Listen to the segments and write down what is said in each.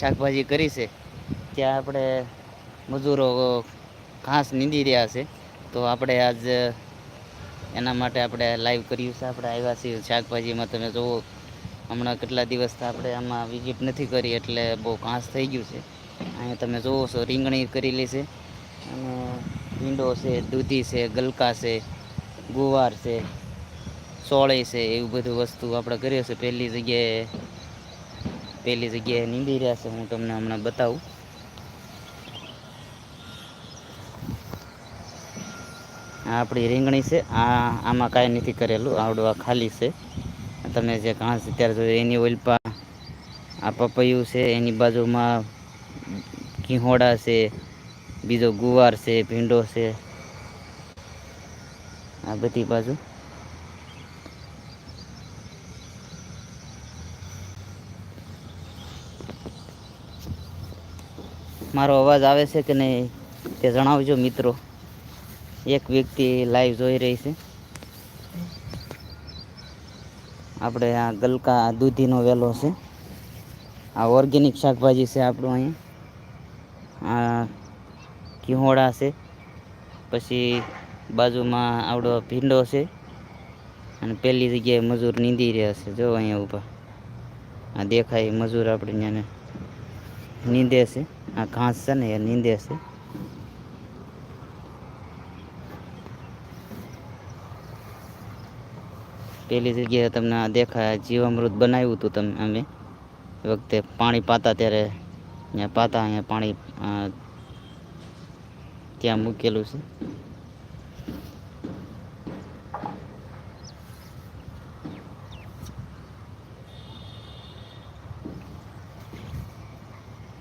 શાકભાજી કરી છે. ત્યાં આપણે મજૂરો ઘાસ નીંદી રહ્યા છે. તો આપણે આજ એના માટે આપણે લાઈવ કર્યું છે. આપણે આવ્યા છીએ શાકભાજીમાં. તમે જુઓ, હમણાં કેટલા દિવસથી આપણે આમાં વિઝિટ નથી કરી એટલે બહુ ઘાસ થઈ ગયું છે. અહીંયા તમે જુઓ છો, રીંગણી કરેલી છે. અને ભીંડો છે, દૂધી છે, ગલકા છે, ગુવાર છે, સોળે છે, એવું બધું વસ્તુ આપણે કરીએ છીએ પહેલી જગ્યાએ પેલી જગ્યાએ નીંદી રહ્યા છે, હું તમને હમણાં બતાવું. આ આપણી રીંગણી છે, આ આમાં કાંઈ નથી કરેલું, આવડું આ ખાલી છે. તમે જે ઘાસ અત્યારે જોયું એની ઓલપા આ પપૈયું છે, એની બાજુમાં ઘીહોડા છે, બીજો ગુવાર છે, ભીંડો છે. આ બધી બાજુ. મારો અવાજ આવે છે કે નહીં તે જણાવજો મિત્રો. એક વ્યક્તિ લાઈવ જોઈ રહી છે. આપણે આ ગલકા દૂધીનો વેલો છે. આ ઓર્ગેનિક શાકભાજી છે આપણું અહીંયા આ કિહોડા છે. પછી બાજુમાં આવડો ભીંડો છે. અને પહેલી જગ્યાએ મજૂર નીંદી રહ્યા છે. જો અહીંયા ઊભા. આ દેખાય મજૂર આપણે ત્યાંને. નીંદે છે. આ ઘાસ છે ને એ નીંદે છે. પેલી જગ્યાએ તમને દેખાય, જીવામૃત બનાવ્યું હતું તમે અમે વખતે. પાણી પાતા ત્યારે અહીંયા પાતા, અહીંયા પાણી ત્યાં મૂકેલું છે.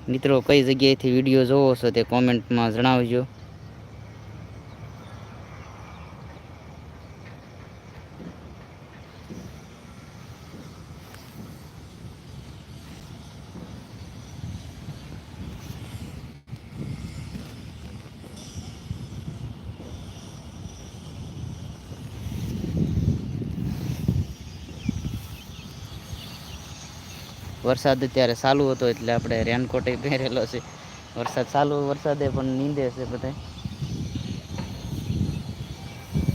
મિત્રો કઈ જગ્યાએથી વીડિયો જોવો છો તે કોમેન્ટમાં જણાવજો. વરસાદ અત્યારે ચાલુ હતો એટલે આપણે રેનકોટ પહેરેલો છે. વરસાદ ચાલુ, વરસાદે પણ નીંદે છે બધા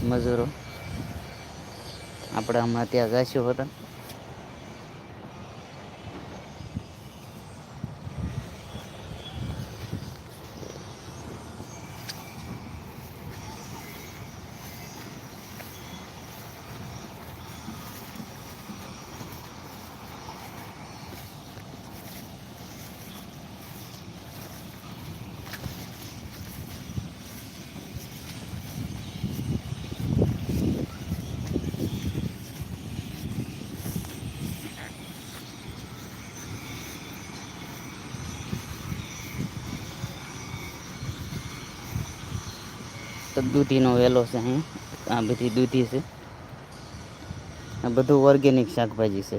મજૂરો. આપણે હમણાં ત્યાં જઈશું હતા. તો દૂધીનો વેલો છે અહીં આ બધી દૂધી છે. આ બધું ઓર્ગેનિક શાકભાજી છે.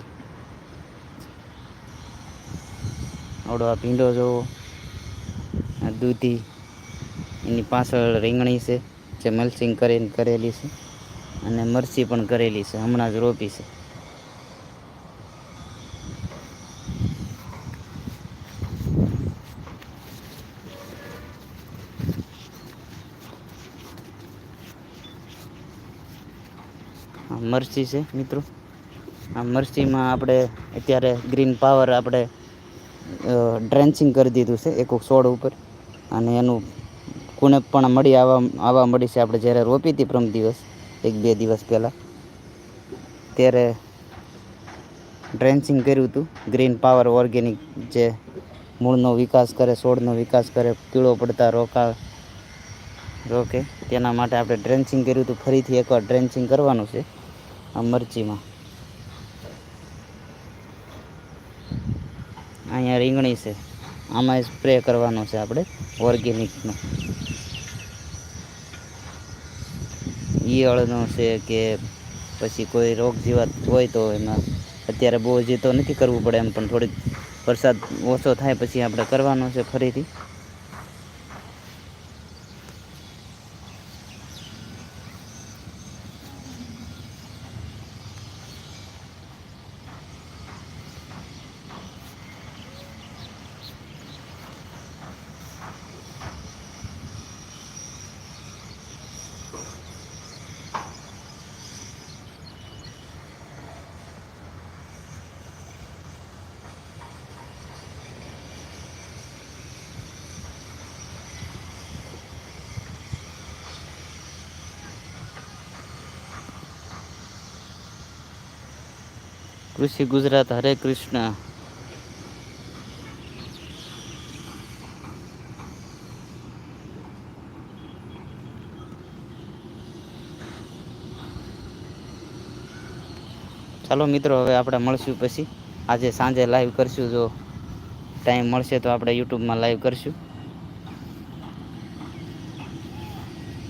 આવડો આ ભીંડો જોવો. આ દૂધી. એની પાછળ રીંગણી છે, જે મલ્ચિંગ કરીને કરેલી છે. અને મરચી પણ કરેલી છે. હમણાં જ રોપી છે. આ મરચી છે, મિત્રો. આ મરસીમાં આપણે અત્યારે ગ્રીન પાવર આપણે ડ્રેન્ચિંગ કરી દીધું છે, એક છોડ ઉપર. અને એનું કુણપ પણ મળી આવવા આવવા મળી છે આપણે જ્યારે રોપી હતી પ્રમ દિવસ, એક બે દિવસ પહેલાં. ત્યારે ડ્રેન્ચિંગ કર્યું હતું ગ્રીન પાવર ઓર્ગેનિક જે મૂળનો વિકાસ કરે, છોડનો વિકાસ કરે પીળો પડતા રોકા રોકે, તેના માટે આપણે ડ્રેન્સિંગ કર્યું હતું. ફરીથી એકવાર ડ્રેન્ચિંગ કરવાનું છે. આ મરચીમાં. અહીંયા રીંગણી છે. આમાં સ્પ્રે કરવાનો છે આપણે ઓર્ગેનિકનો ઈયળનો છે કે પછી કોઈ રોગ જીવાત હોય તો એમાં અત્યારે બહુ જે તો નથી કરવું પડે એમ, પણ થોડીક વરસાદ ઓછો થાય પછી આપણે કરવાનો છે ફરીથી. કૃષિ ગુજરાત, હરે કૃષ્ણ. ચાલો મિત્રો, હવે આપણે મળશું પછી. આજે સાંજે લાઈવ કરશું. જો ટાઈમ મળશે તો આપણે યુટ્યુબમાં લાઈવ કરશું.